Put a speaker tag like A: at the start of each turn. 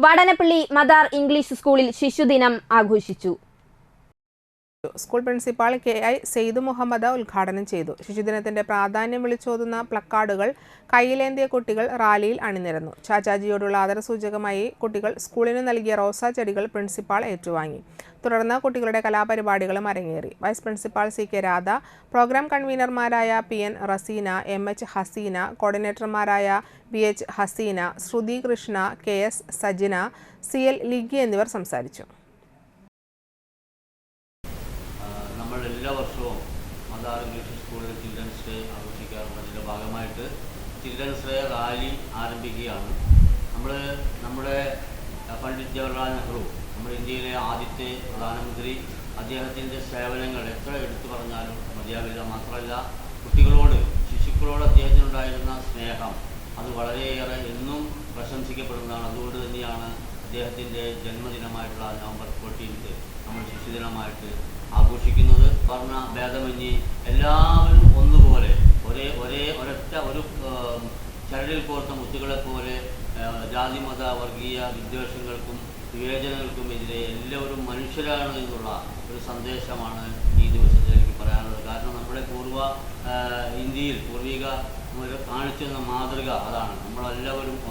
A: Vadanappally Madar English സ്കൂളിൽ ശിശുദിനം ആഘോഷിച്ചു
B: school principal K I Sayed Muhammad ഉദ്ഘാടനം ചെയ്തു. ശിശുദിനത്തിന്റെ പ്രാധാന്യം വിളിച്ചോതുന്ന പ്ലക്കാർഡുകൾ കയ്യിലേന്തിയ കുട്ടികൾ റാലിയിൽ അണിനിരന്നു. ചാച്ചാജിയോടുള്ള ആദരസൂചകമായി കുട്ടികൾ സ്കൂളിന് നൽകിയ റോസാ ചെടികൾ പ്രിൻസിപ്പാൾ ഏറ്റുവാങ്ങി. തുടർന്ന് കുട്ടികളുടെ കലാപരിപാടികളും അരങ്ങേറി. Vice principal C K Radha programme കൺവീനർമാരായ P N Razeena M H Haseena കോർഡിനേറ്റർമാരായ B H Haseena Shruthi Krishna K S Sajina C L Ligi എന്നിവർ സംസാരിച്ചു.
C: എല്ലാ വർഷവും Madar English school children's day ആഘോഷിക്കാറുണ്ട് അതിന്റെ ഭാഗമായിട്ട് ചിൽഡ്രൻസ് ഡേ റാലി ആരംഭിക്കുകയാണ്. നമ്മൾ നമ്മുടെ പണ്ഡിറ്റ് ജവഹർലാൽ നെഹ്റു നമ്മുടെ ഇന്ത്യയിലെ ആദ്യത്തെ പ്രധാനമന്ത്രി അദ്ദേഹത്തിന്റെ സേവനങ്ങൾ എത്ര എടുത്തു പറഞ്ഞാലും മതിയാവില്ല മാത്രമല്ല കുട്ടികളോട് ശിശുക്കളോട് അദ്ദേഹത്തിനുണ്ടായിരുന്ന സ്നേഹം അത് വളരെയേറെ എന്നും പ്രശംസിക്കപ്പെടുന്നതാണ്. അതുകൊണ്ട് തന്നെയാണ് അദ്ദേഹത്തിന്റെ ജന്മദിനമായിട്ടുള്ള നവംബർ ഫോർട്ടീൻത്ത് നമ്മൾ ശിശുദിനമായിട്ട് ആഘോഷിക്കുന്നത്. പറഞ്ഞ ഭേദമന്യേ എല്ലാവരും ഒന്നുപോലെ ഒരേ ഒരേ ഒരൊറ്റ ഒരു ചരടിൽ കോർത്ത മുത്തുകളെ പോലെ ആ, ജാതി മത വർഗീയ വിദ്വേഷങ്ങൾക്കും വിവേചനങ്ങൾക്കും എതിരെ എല്ലാവരും മനുഷ്യരാണ് എന്നുള്ള ഒരു സന്ദേശമാണ് ഈ ദിവസത്തിൽ എനിക്ക് പറയാനുള്ളത്. കാരണം നമ്മുടെ പൂർവ ഇന്ത്യയിൽ പൂർവിക കാണിച്ചു തന്ന മാതൃക അതാണ്. നമ്മളെല്ലാവരും